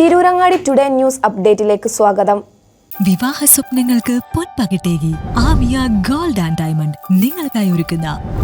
Tirurangadi today news അപ്ഡേറ്റിലേക്ക് സ്വാഗതം. വിവാഹ സ്വപ്നങ്ങൾക്ക് പൊൻപകിട്ടേകി. ആമിയ ഗോൾഡ് ആൻഡ് ഡയമണ്ട് നിങ്ങൾക്കായി ഒരുക്കുന്ന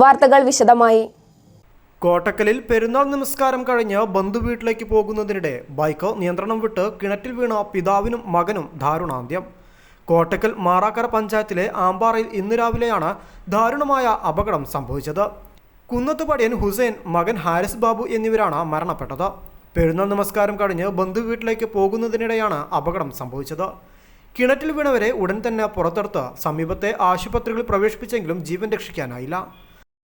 വാർത്തകൾ വിശദമായി. കോട്ടക്കലിൽ പെരുന്നാൾ നമസ്കാരം കഴിഞ്ഞ് ബന്ധുവീട്ടിലേക്ക് പോകുന്നതിനിടെ ബൈക്ക് നിയന്ത്രണം വിട്ട് കിണറ്റിൽ വീണ പിതാവിനും മകനും ദാരുണാന്ത്യം. കോട്ടക്കൽ മാറാക്കര പഞ്ചായത്തിലെ ആമ്പാറയിൽ ഇന്ന് രാവിലെയാണ് ദാരുണമായ അപകടം സംഭവിച്ചത്. കുന്നത്തുപടിയൻ ഹുസൈൻ മകൻ ഹാരിസ് ബാബു എന്നിവരാണ് മരണപ്പെട്ടത്. പെരുന്നാൾ നമസ്കാരം കഴിഞ്ഞ് ബന്ധുവീട്ടിലേക്ക് പോകുന്നതിനിടെയാണ് അപകടം സംഭവിച്ചത്. കിണറ്റിൽ വീണവരെ ഉടൻ തന്നെ പുറത്തെടുത്ത് സമീപത്തെ ആശുപത്രികളിൽ പ്രവേശിപ്പിച്ചെങ്കിലും ജീവൻ രക്ഷിക്കാനായില്ല.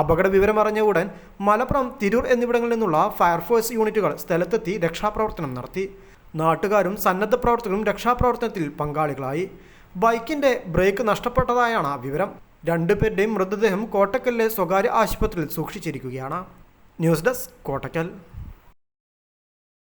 അപകട വിവരം അറിഞ്ഞ ഉടൻ മലപ്പുറം തിരൂർ എന്നിവിടങ്ങളിൽ നിന്നുള്ള ഫയർഫോഴ്സ് യൂണിറ്റുകൾ സ്ഥലത്തെത്തി രക്ഷാപ്രവർത്തനം നടത്തി. നാട്ടുകാരും സന്നദ്ധ പ്രവർത്തകരും രക്ഷാപ്രവർത്തനത്തിൽ പങ്കാളികളായി. ബൈക്കിന്റെ ബ്രേക്ക് നഷ്ടപ്പെട്ടതായാണ് വിവരം. രണ്ടുപേരുടെയും മൃതദേഹം കോട്ടക്കലിലെ സ്വകാര്യ ആശുപത്രിയിൽ സൂക്ഷിച്ചിരിക്കുകയാണ്. News desk Kottakkal.